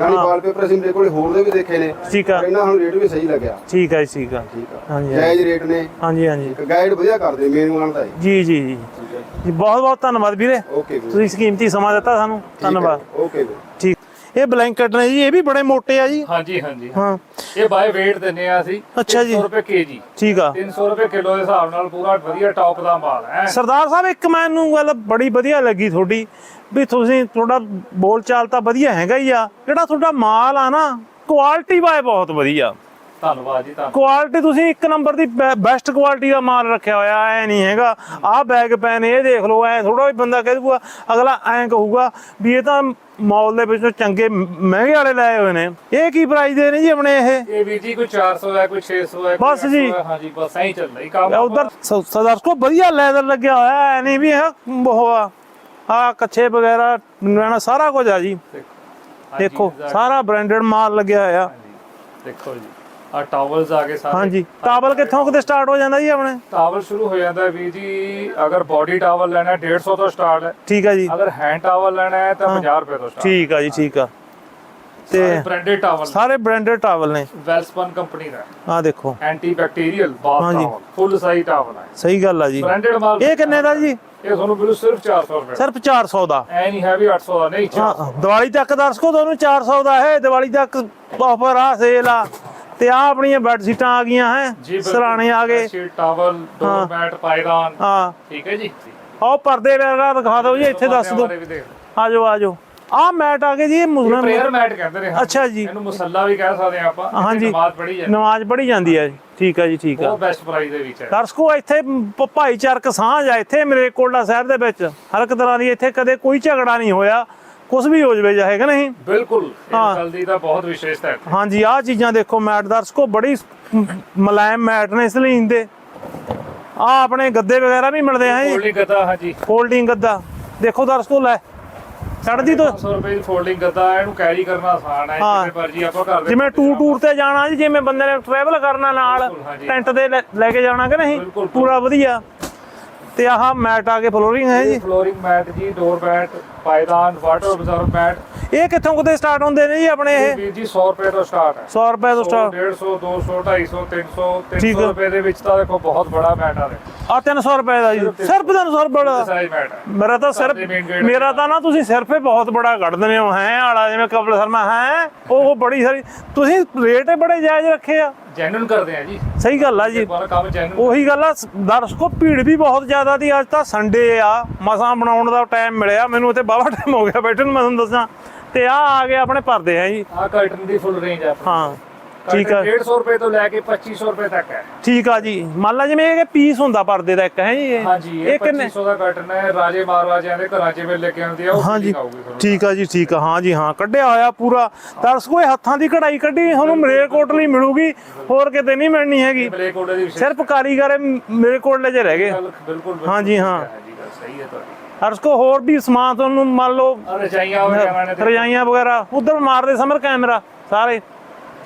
ਯਾਨੀ ਵਾਲਪੇਪਰ ਅਸੀਂ ਮੇਰੇ ਕੋਲੇ ਹੋਰ ਦੇ ਵੀ ਦੇਖੇ ਨੇ ਠੀਕ ਆ। ਇਹਨਾਂ ਨੂੰ ਰੇਟ ਵੀ ਸਹੀ ਲੱਗਿਆ। ਠੀਕ ਆ ਜੀ, ਠੀਕ ਆ। ਠੀਕ ਆ। ਹਾਂਜੀ, ਜਾਇਜ਼ ਰੇਟ ਨੇ। ਹਾਂਜੀ ਹਾਂਜੀ। ਇੱਕ ਗਾਈਡ ਵਧੀਆ ਕਰਦੇ ਮੇਨ ਤਾਂ ਹੈ ਜੀ ਜੀ ਜੀ। ਜੀ ਬਹੁਤ ਬਹੁਤ ਧੰਨਵਾਦ ਵੀਰੇ। ਓਕੇ ਤੁਸੀਂ ਕੀਮਤੀ ਸਮਾਂ ਦਿੱਤਾ ਸਾਨੂੰ। ਧੰਨਵਾਦ। ਓਕੇ ਠੀਕ ਇਹ ਬਲੈਂਕਟ ਨੇ ਜੀ ਇਹ ਵੀ ਬੜੇ ਮੋਟੇ ਆ ਜੀ। ਹਾਂਜੀ ਹਾਂਜੀ। ਹਾਂ। ਇਹ ਬਾਈ weight ਦਿੰਨੇ ਆ ਅਸੀਂ ਅੱਛਾ ਜੀ। 300 ਰੁਪਏ ਕੇਜੀ ਠੀਕ ਆ। 300 ਰੁਪਏ ਕਿਲੋ ਦੇ ਹਿਸਾਬ ਨਾਲ ਪੂਰਾ ਵਧੀਆ ਟੌਪ ਦਾ ਮਾਲ ਹੈ। ਸਰਦਾਰ ਸਾਹਿਬ ਇੱਕ ਮੈਨੂੰ ਗੱਲ ਬੜੀ ਵਧੀਆ ਲੱਗੀ ਤੁਹਾਡੀ ਵੀ ਤੁਸੀਂ ਤੁਹਾਡਾ ਬੋਲ ਚਾਲ ਤਾਂ ਵਧੀਆ ਹੈਗਾ ਹੀ ਆ। ਜਿਹੜਾ ਤੁਹਾਡਾ ਮਾਲ ਆ ਨਾ ਕੁਆਲਿਟੀ ਵਾਏ ਬਹੁਤ ਵਧੀਆ। ਧੰਨਵਾਦ ਜੀ ਧੰਨਵਾਦ। ਕੁਆਲਿਟੀ ਤੁਸੀਂ ਇੱਕ ਨੰਬਰ ਦੀ ਬੈਸਟ ਕੁਆਲਿਟੀ ਦਾ ਮਾਲ ਰੱਖਿਆ ਹੋਇਆ ਐ ਨਹੀਂ ਹੈਗਾ। ਆਹ ਬੈਗ ਪੈ ਨੇ ਇਹ ਦੇਖ ਲਓ ਐ ਥੋੜਾ ਵੀ ਬੰਦਾ ਕਹਿ ਦੂਗਾ ਅਗਲਾ ਐਂ ਕਹੂਗਾ ਵੀ ਇਹ ਤਾਂ ਮਾਲ ਦੇ ਵਿੱਚੋਂ ਚੰਗੇ ਮਹਿੰਗੇ ਵਾਲੇ ਲਾਏ ਹੋਏ ਨੇ। ਇਹ ਕੀ ਪ੍ਰਾਈਸ ਦੇ ਨੇ ਜੀ ਆਪਣੇ ਇਹ? ਇਹ ਵੀ ਜੀ ਕੋਈ 400 ਹੈ ਕੋਈ 600 ਹੈ ਬਸ ਜੀ। 800 ਹੈ, ਹਾਂਜੀ ਬਸ ਐਂ ਚੱਲਦਾ ਹੀ ਕੰਮ ਉਧਰ ਸਰਦਾਰ ਕੋ ਵਧੀਆ ਲੈਦਰ ਲੱਗਿਆ ਹੋਇਆ ਐ ਨਹੀਂ ਵੀ ਇਹ ਆ ਆਹ ਕੱਛੇ ਵਗੈਰਾ ਲੈਣਾ ਸਾਰਾ ਕੁਝ ਆ ਜੀ। ਦੇਖੋ। ਸਾਰਾ ਬ੍ਰਾਂਡਡ ਮਾਲ ਲੱਗਿਆ ਹੋਇਆ। ਦੇਖੋ ਜੀ। ਆ ਟਾਵਲਸ ਆ ਗਏ ਸਾਰੇ। ਹਾਂਜੀ ਟਾਵਲ ਕਿੱਥੋਂ ਕਿਤੇ ਸਟਾਰਟ ਹੋ ਜਾਂਦਾ ਜੀ ਆਪਣੇ? ਟਾਵਲ ਸ਼ੁਰੂ ਹੋ ਜਾਂਦਾ ਹੈ ਵੀ ਜੀ ਅਗਰ ਬਾਡੀ ਟਾਵਲ ਲੈਣਾ ਹੈ 150 ਤੋਂ ਸਟਾਰਟ ਹੈ। ਠੀਕ ਆ ਜੀ। ਅਗਰ ਹੈਂਡ ਟਾਵਲ ਲੈਣਾ ਹੈ ਤਾਂ 50 ਰੁਪਏ ਤੋਂ ਸਟਾਰਟ ਠੀਕ ਆ ਜੀ ਠੀਕ ਆ। ਤੇ ਬ੍ਰਾਂਡਡ ਟਾਵਲ ਸਾਰੇ ਬ੍ਰਾਂਡਡ ਟਾਵਲ ਨੇ। ਵੈਲਸਪਨ ਕੰਪਨੀ ਦਾ ਆ ਦੇਖੋ। Antibacterial bath. Towel full size towel ਹੈ। ਸਹੀ ਗੱਲ ਆ ਜੀ। ਬ੍ਰਾਂਡਡ ਮਾਲ ਇਹ ਕਿੰਨੇ ਦਾ ਜੀ? ਇਹ ਤੁਹਾਨੂੰ ਬਿਲਕੁਲ ਸਿਰਫ 400 ਰੁਪਏ। ਸਿਰਫ 400 ਦਾ। ਐ ਨਹੀਂ ਹੈ ਵੀ 800 ਦਾ ਨਹੀਂ 400 ਹਾਂ ਦੀਵਾਲੀ ਤੱਕ ਦਰਸ਼ਕੋ ਤੁਹਾਨੂੰ 400 ਦਾ ਹੈ ਦੀਵਾਲੀ ਤੱਕ ਆਫਰ ਆ ਸੇਲ ਆ। ਤੇ ਆ ਆਪਣੀਆਂ ਬੈੱਡ ਸੀਟਾਂ ਆ ਗਈਆਂ ਹੈ। ਸਰਾਣੇ ਆ ਗਏ। ਸ਼ੀਟ ਟਾਵਲ ਡੋਰ ਮੈਟ ਪਾਇਦਾਨ ਹਾਂ। ਠੀਕ ਹੈ ਜੀ? ਆਹ ਪਰਦੇ ਵਗੈਰਾ ਦਿਖਾ ਦਿਓ ਜੀ ਇੱਥੇ ਦੱਸ ਦਿਓ। ਆਜੋ ਆਜੋ ਆ ਮੈਟ ਆ ਗਏ ਜੀ ਇਹ ਮੁਸਲਮਾਨ ਪ੍ਰੇਅਰ ਮੈਟ ਕਹਿੰਦੇ ਨੇ ਹਾਂ। ਅੱਛਾ ਜੀ। ਇਹਨੂੰ ਮੁਸੱਲਾ ਵੀ ਕਹਿ ਸਕਦੇ ਆ ਆਪਾਂ ਹਾਂਜੀ। ਨਮਾਜ਼ ਪੜ੍ਹੀ ਜਾਂਦੀ। ਨਮਾਜ਼ ਪੜ੍ਹੀ ਜਾਂਦੀ ਹੈ ਜੀ। ਠੀਕ ਆ ਜੀ ਠੀਕ ਆ ਬਹੁਤ ਬੈਸਟ ਪ੍ਰਾਈਸ ਦੇ ਵਿੱਚ ਹੈ। ਦਰਸ਼ਕੋ ਇੱਥੇ ਭਾਈਚਾਰਕ ਸਾਂਝ ਆ ਇੱਥੇ ਮੇਰੇ ਕੋਲਡਾ ਸ਼ਹਿਰ ਦੇ ਵਿੱਚ। ਹਰ ਇੱਕ ਤਰ੍ਹਾਂ ਦੀ ਇੱਥੇ ਕਦੇ ਕੋਈ ਝਗੜਾ ਨਹੀਂ ਹੋਇਆ। ਕੁਝ ਵੀ ਹੋ ਜਵੇ ਕਿ ਨਹੀਂ। ਬਿਲਕੁਲ ਹਾਂ। ਇਹ ਗੱਲ ਦੀ ਤਾਂ ਬਹੁਤ ਵਿਸ਼ੇਸ਼ਤਾ ਹੈ ਹਾਂਜੀ ਆਹ ਚੀਜ਼ਾਂ ਦੇਖੋ ਮੈਟ ਦਰਸ਼ਕੋ ਬੜੀ ਮੁਲਾਇਮ ਮੈਟ ਨੇ ਸਲੀਨ ਦੇ ਆ ਆਪਣੇ ਗੱਦੇ ਵਗੈਰਾ ਵੀ ਮਿਲਦੇ ਆ ਜੀ। ਫੋਲਡਿੰਗ ਗੱਦਾ ਹਾਂਜੀ। ਫੋਲਡਿੰਗ ਗੱਦਾ। ਦੇਖੋ ਦਰਸ਼ਕੋ ਲੈ। ਚੜਦੀ ਤੋਂ 100 ਰੁਪਏ ਦੀ ਫੋਲਡਿੰਗ ਗੱਦਾ ਇਹਨੂੰ ਕੈਰੀ ਕਰਨਾ ਆਸਾਨ ਹੈ। ਜਿਵੇਂ ਮਰਜ਼ੀ ਆਪਾਂ ਘਰ ਦੇ ਜਿਵੇਂ ਟੂਰ ਟੂਰ ਤੇ ਜਾਣਾ ਜੀ ਜਿਵੇਂ ਬੰਦੇ ਨੇ ਟਰੈਵਲ ਕਰਨਾ ਨਾਲ। ਟੈਂਟ ਦੇ ਲੈ- ਕੇ ਜਾਣਾ ਕਿ ਨਹੀਂ। ਪੂਰਾ ਵਧੀਆ। ਤੇ ਆਹ ਮੈਟ ਆ ਕੇ ਫਲੋਰਿੰਗ ਹੈ ਜੀ। ਫਲੋਰਿੰਗ ਮੈਟ ਜੀ ਡੋਰ ਮੈਟ ਪਾਇਦਾਨ ਵਾਟਰ ਅਬਜ਼ਰਵ ਮੈਟ। ਇਹ ਕਿੱਥੋਂ ਕਿਤੇ ਸਟਾਰਟ ਹੁੰਦੇ ਨੇ ਜੀ ਆਪਣੇ ਇਹ? ਵੀਰ ਜੀ 100 ਰੁਪਏ ਤੋਂ ਸਟਾਰਟ ਹੈ। 100 ਰੁਪਏ ਤੋਂ 100 ਸਟਾਰਟ 150 200 250 300 ਠੀਕ 300 ਹੈ। ਰੁਪਏ ਦੇ ਵਿੱਚ ਤਾਂ ਦੇਖੋ ਬਹੁਤ ਬੜਾ ਮੈਟ ਆ ਰਿਹਾ। ਆ 300 ਰੁਪਏ ਦਾ ਜੀ। ਸਿਰਫ 300 ਰੁਪਏ ਦਾ। ਮੇਰਾ ਤਾਂ ਸਿਰਫ ਮੇਰਾ ਤਾਂ ਨਾ ਤੁਸੀਂ ਸਿਰਫ ਹੀ ਬਹੁਤ ਬੜਾ ਕੱਢ ਦਿੰਦੇ ਹੋ ਹੈ ਆਲਾ ਜਿਵੇਂ ਕਪਲ ਸ਼ਰਮਾ ਹੈ ਉਹ ਬੜੀ ਸਾਰੀ ਤੁਸੀਂ ਰੇਟ ਬੜੇ ਜਾਇਜ਼ ਰੱਖੇ ਆ। ਜੈਨੂਨ ਕਰਦੇ ਆ ਜੀ। ਸਹੀ ਗੱਲ ਆ ਜੀ। ਉਹੀ ਗੱਲ ਆ ਦਰਸ਼ਕੋ ਭੀੜ ਵੀ ਬਹੁਤ ਜ਼ਿਆਦਾ ਦੀ ਅੱਜ ਤਾਂ ਸੰਡੇ ਆ। ਮਸਾਂ ਬਣਾਉਣ ਦਾ ਟਾਈਮ ਮਿਲਿਆ ਮੈਨੂੰ ਇੱਥੇ ਬਾਵਾ ਟਾਈਮ ਹੋ ਗਿਆ ਬੈਠਣ ਮੈਂ ਤੁਹਾਨੂੰ ਦੱਸਾਂ। ਤੇ ਆ ਆ ਗਏ ਆਪਣੇ ਪਰਦੇ ਆ ਜੀ। ਆ ਕਰਟਨ ਦੀ ਫੁੱਲ ਰੇਂਜ ਹੈ ਹਾਂ। ਠੀਕ ਆ। 150 ਰੁਪਏ ਤੋਂ ਲੈ ਕੇ 2500 ਰੁਪਏ ਤੱਕ ਹੈ। ਠੀਕ ਆ ਜੀ। ਮੰਨ ਲਾ ਜਿਵੇਂ ਇਹ ਪੀਸ ਹੁੰਦਾ ਪਰਦੇ ਦਾ ਇੱਕ ਹੈ ਜੀ ਇਹ? ਹਾਂਜੀ ਇਹ ਇਹ ਕਿੰਨੇ? 2500 ਦਾ ਕਰਟਨ ਹੈ। ਰਾਜੇ ਮਹਾਰਾਜਿਆਂ ਦੇ ਘਰਾਂ 'ਚ ਵੇਲੇ ਕੇ ਆਉਂਦੇ ਆ ਉਹ ਹਾਂਜੀ। ਠੀਕ ਆ ਜੀ ਠੀਕ ਆ। ਹਾਂ ਜੀ ਹਾਂ। ਕੱਢਿਆ ਹੋਇਆ ਪੂਰਾ। ਦਰਸ਼ਕੋ ਇਹ ਹੱਥਾਂ ਦੀ ਕਢਾਈ ਕੱਢੀ। ਤੁਹਾਨੂੰ ਮਰੇ ਕੋਟਲੀ ਮਿਲੂਗੀ। ਹੋਰ ਕਿਤੇ ਨਹੀਂ ਮਿਲਣੀ ਹੈਗੀ। ਕੋਡੇ ਦੀ ਸਿਰਫ ਕਾਰੀਗਰ ਮੇਰੇ ਕੋਟਲੇ 'ਚ ਰਹਿ ਗਏ। ਹਾਂਜੀ, ਹਾਂ। ਸਹੀ ਹੈ ਤੁਹਾਡੀ। ਦਰਸ਼ਕੋ ਹੋਰ ਵੀ ਸਮਾਨ ਤੁਹਾਨੂੰ ਮੰਨ ਲਓ ਰਜਾਈਆਂ ਵਗੈਰਾ। ਉਧਰ ਮਾਰਦੇ ਸਮਰ ਕੈਮਰਾ ਸਾਰੇ।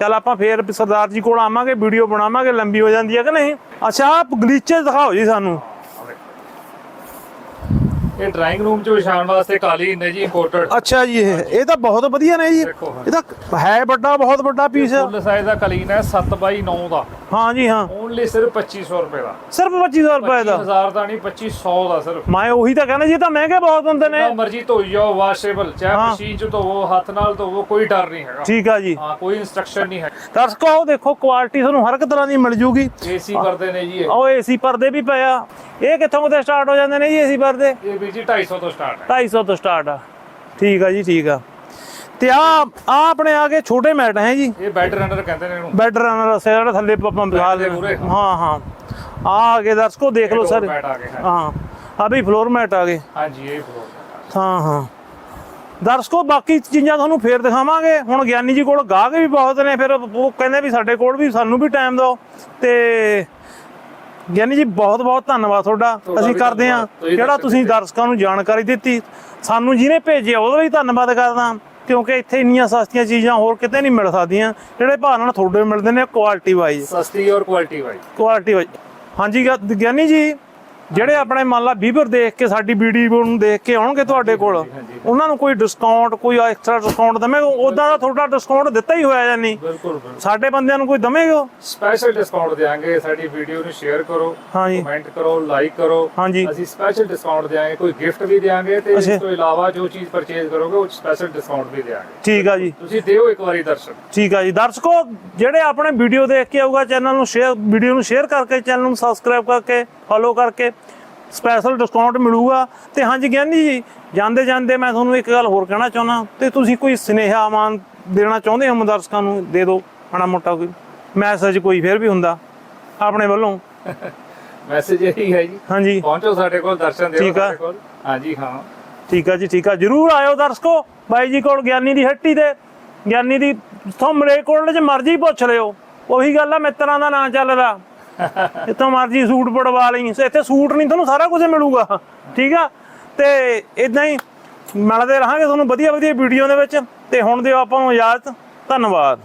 ਚੱਲ ਆਪਾਂ ਫੇਰ ਸਰਦਾਰ ਜੀ ਕੋਲ ਆਵਾਂਗੇ, ਵੀਡੀਓ ਬਣਾਵਾਂਗੇ, ਲੰਬੀ ਹੋ ਜਾਂਦੀ ਹੈ ਕਿ ਨਹੀਂ? ਅੱਛਾ ਗਲੀਚੇ ਦਿਖਾਓ ਜੀ ਸਾਨੂੰ। ਇਹ ਡਰਾਇੰਗ ਰੂਮ 'ਚ ਵਿਛਾਉਣ ਵਾਸਤੇ ਕਾਲੀ ਨੇ ਜੀ ਇੰਪੋਰਟਡ ਅੱਛਾ ਜੀ ਇਹ ਇਹ ਤਾਂ ਬਹੁਤ ਵਧੀਆ ਨੇ ਜੀ। ਇਹ ਤਾਂ ਹੈ ਵੱਡਾ ਬਹੁਤ ਵੱਡਾ ਪੀਸ ਫੁੱਲ ਸਾਈਜ਼ ਦਾ ਕਲੀਨ ਹੈ 7 ਬਾਈ 9 ਦਾ। ਹਾਂ ਜੀ ਹਾਂ। ਓਨਲੀ ਸਿਰਫ 2500 ਰੁਪਏ ਦਾ। ਸਿਰਫ 2500 ਰੁਪਏ ਦਾ। 25000 ਦਾ ਨਹੀਂ 2500 ਦਾ ਸਿਰਫ। ਮੈਂ ਉਹੀ ਤਾਂ ਕਹਿੰਦਾ ਜੀ ਇਹ ਤਾਂ ਮਹਿੰਗੇ ਬਹੁਤ ਹੁੰਦੇ ਨੇ। ਮਰਜ਼ੀ ਧੋਈ ਜਾਓ ਵਾਸ਼ੇਬਲ ਚਾਹੇ ਹਾਂ। ਮਸ਼ੀਨ 'ਚ ਧੋਵੋ ਹੱਥ ਨਾਲ ਧੋਵੋ ਕੋਈ ਡਰ ਨਹੀਂ ਹੈਗਾ। ਠੀਕ ਆ ਜੀ। ਹਾਂ ਕੋਈ ਇਨਸਟਰਕਸ਼ਨ ਨਹੀਂ ਹੈ ਦਰਸ਼ਕੋ ਦੇਖੋ ਕੁਆਲਿਟੀ ਤੁਹਾਨੂੰ ਹਰ ਇੱਕ ਤਰ੍ਹਾਂ ਦੀ ਮਿਲ ਜੂਗੀ। ਏਸੀ ਕਰਦੇ ਨੇ ਜੀ ਇਹ। ਆਓ ਏਸੀ ਪਰਦੇ ਵੀ ਪਏ ਆ। ਇਹ ਕਿੱਥੋਂ ਕਿਤੇ ਸਟਾਰਟ ਹੋ ਜਾਂਦੇ ਨੇ ਜੀ ਏਸੀ ਪਰਦੇ ਇਹ ਵੀ ਜੀ 250 ਤੋਂ ਸਟਾਰਟ ਹੈ। 250 ਤੋਂ ਸਟਾਰਟ ਆ। ਠੀਕ ਆ ਜੀ ਠੀਕ ਆ। ਤੇ ਆ ਆ ਆਪਣੇ ਆ ਕੇ ਛੋਟੇ ਮੈਟ ਹੈ ਜੀ। ਇਹ ਬੈਡ ਰਨਰ ਕਹਿੰਦੇ ਨੇ ਇਹਨੂੰ। ਬੈਡ ਰਨਰ ਜਿਹੜਾ ਥੱਲੇ ਆਪਾਂ ਬਿਠਾ ਮੂਹਰੇ। ਹਾਂ ਹਾਂ। ਆ ਆ ਦਰਸ਼ਕੋ ਦੇਖ ਲਓ ਸਰ। ਹਾਂ। ਆ ਵੀ ਫਲੋਰ ਮੈਟ ਆ ਗਏ ਹਾਂਜੀ ਇਹ ਫਲੋਰ ਹਾਂ ਹਾਂ। ਦਰਸ਼ਕੋ ਬਾਕੀ ਚੀਜ਼ਾਂ ਤੁਹਾਨੂੰ ਫੇਰ ਦਿਖਾਵਾਂਗੇ। ਹੁਣ ਗਿਆਨੀ ਜੀ ਕੋਲ ਗਾਹਕ ਵੀ ਬਹੁਤ ਨੇ ਫਿਰ ਉਹ ਕਹਿੰਦੇ ਵੀ ਸਾਡੇ ਕੋਲ ਵੀ ਸਾਨੂੰ ਵੀ ਟਾਈਮ ਦਿਓ। ਤੇ ਗਿਆਨੀ ਜੀ ਬਹੁਤ ਬਹੁਤ ਧੰਨਵਾਦ ਤੁਹਾਡਾ। ਅਸੀਂ ਕਰਦੇ ਹਾਂ। ਜਿਹੜਾ ਤੁਸੀਂ ਦਰਸ਼ਕਾਂ ਨੂੰ ਜਾਣਕਾਰੀ ਦਿੱਤੀ ਸਾਨੂੰ ਜਿਹਨੇ ਭੇਜਿਆ ਉਹਦਾ ਵੀ ਧੰਨਵਾਦ ਕਰਦਾ ਕਿਉਂਕਿ ਇੱਥੇ ਇੰਨੀਆਂ ਸਸਤੀਆਂ ਚੀਜ਼ਾਂ ਹੋਰ ਕਿਤੇ ਨਹੀਂ ਮਿਲ ਸਕਦੀਆਂ। ਜਿਹੜੇ ਭਾਅ ਨਾਲ ਤੁਹਾਡੇ ਮਿਲਦੇ ਨੇ ਕੁਆਲਿਟੀ ਵਾਈਜ਼ ਸਸਤੀ ਔਰ ਕੁਆਲਿਟੀ ਵਾਈਜ਼ ਕੁਆਲਿਟੀ ਵਾਈਜ਼ ਹਾਂਜੀ ਗਿਆਨੀ ਜੀ ਜਿਹੜੇ ਆਪਣੇ ਮੰਨ ਲਾ ਵੀਵਰ ਦੇਖ ਕੇ ਸਾਡੀ ਵੀਡੀਓ ਨੂੰ ਦੇਖ ਕੇ ਆਉਣਗੇ ਤੁਹਾਡੇ ਕੋਲ। ਉਹਨਾਂ ਨੂੰ ਕੋਈ ਡਿਸਕਾਊਂਟ ਕੋਈ ਐਕਸਟਰਾ ਡਿਸਕਾਊਂਟ ਦਵੇਂਗੇ? ਉਦਾਂ ਦਾ ਤੁਹਾਡਾ ਡਿਸਕਾਊਂਟ ਦਿੱਤਾ ਹੀ ਹੋਇਆ ਜਾਂ ਨਹੀਂ? ਸਾਡੇ ਬੰਦਿਆਂ ਨੂੰ ਕੋਈ ਦਵੇਂਗੇ? ਸਪੈਸ਼ਲ ਡਿਸਕਾਊਂਟ ਦੇਾਂਗੇ ਸਾਡੀ ਵੀਡੀਓ ਨੂੰ ਸ਼ੇਅਰ ਕਰੋ ਕਮੈਂਟ ਕਰੋ ਲਾਈਕ ਕਰੋ। ਅਸੀਂ ਸਪੈਸ਼ਲ ਡਿਸਕਾਊਂਟ ਦੇਾਂਗੇ ਕੋਈ ਗਿਫਟ ਵੀ ਦੇਾਂਗੇ ਤੇ। ਇਸ ਤੋਂ ਇਲਾਵਾ ਜੋ ਚੀਜ਼ ਪਰਚੇਜ਼ ਕਰੋਗੇ ਉਹ ਸਪੈਸ਼ਲ ਡਿਸਕਾਊਂਟ ਵੀ ਦੇਾਂਗੇ ਠੀਕ ਆ ਜੀ। ਤੁਸੀਂ ਦਿਓ ਇੱਕ ਵਾਰੀ ਦਰਸ਼ਨ। ਠੀਕ ਆ ਜੀ। ਦਰਸ਼ਕੋ ਜਿਹੜੇ ਆਪਣੇ ਵੀਡੀਓ ਦੇਖ ਕੇ ਆਊਗਾ ਚੈਨਲ ਨੂੰ ਸ਼ੇਅਰ ਵੀਡੀਓ ਨੂੰ ਸ਼ੇਅਰ ਕਰਕੇ ਚੈਨਲ ਨੂੰ ਸਬਸਕ੍ਰਾਈਬ ਕਰਕੇ ਫੋਲੋ ਕਰਕੇ ਸਪੈਸ਼ਲ ਡਿਸਕਾਊਂਟ ਮਿਲੂਗਾ। ਤੇ ਹਾਂਜੀ ਗਿਆਨੀ ਜੀ ਜਾਂਦੇ ਜਾਂਦੇ ਮੈਂ ਤੁਹਾਨੂੰ ਇੱਕ ਗੱਲ ਹੋਰ ਕਹਿਣਾ ਚਾਹੁੰਦਾ। ਤੇ ਤੁਸੀਂ ਕੋਈ ਸੁਨੇਹਾ ਮਾਨ ਦੇਣਾ ਚਾਹੁੰਦੇ ਹੋ ਦਰਸ਼ਕਾਂ ਨੂੰ? ਦੇ ਦਿਓ ਮਾੜਾ ਮੋਟਾ ਕੋਈ ਮੈਸੇਜ ਕੋਈ ਫਿਰ ਵੀ ਹੁੰਦਾ ਆਪਣੇ ਵੱਲੋਂ। ਮੈਸੇਜ ਇਹੀ ਹੈ ਜੀ। ਹਾਂਜੀ। ਪਹੁੰਚੋ ਸਾਡੇ ਕੋਲ ਦਰਸ਼ਨ ਦਿਓ। ਸਾਡੇ ਕੋਲ। ਹਾਂਜੀ ਹਾਂ। ਠੀਕ ਆ ਜੀ ਠੀਕ ਆ। ਜਰੂਰ ਆਇਓ ਦਰਸ਼ਕੋ ਬਾਈ ਜੀ ਕੋਲ ਗਿਆਨੀ ਦੀ ਹੱਟੀ ਤੇ। ਗਿਆਨੀ ਦੀ ਤੋਂ ਮਰੇਕੋਟਲੇ ਚ ਮਰਜ਼ੀ ਪੁੱਛ ਲਿਓ। ਉਹੀ ਗੱਲ ਆ ਮਿੱਤਰਾਂ ਦਾ ਨਾਂ ਚੱਲਦਾ। ਇੱਥੋਂ ਮਰਜ਼ੀ ਸੂਟ ਪੜਵਾ ਲਈ। ਇੱਥੇ ਸੂਟ ਨਹੀਂ, ਤੁਹਾਨੂੰ ਸਾਰਾ ਕੁਝ ਮਿਲੂਗਾ। ਠੀਕ ਆ? ਤੇ ਇਦਾਂ ਹੀ ਮਿਲਦੇ ਰਹਾਂਗੇ ਤੁਹਾਨੂੰ ਵਧੀਆ ਵਧੀਆ ਵੀਡੀਓ ਦੇ ਵਿੱਚ। ਤੇ ਹੁਣ ਦਿਓ ਆਪਾਂ ਨੂੰ ਇਜਾਜ਼ਤ। ਧੰਨਵਾਦ।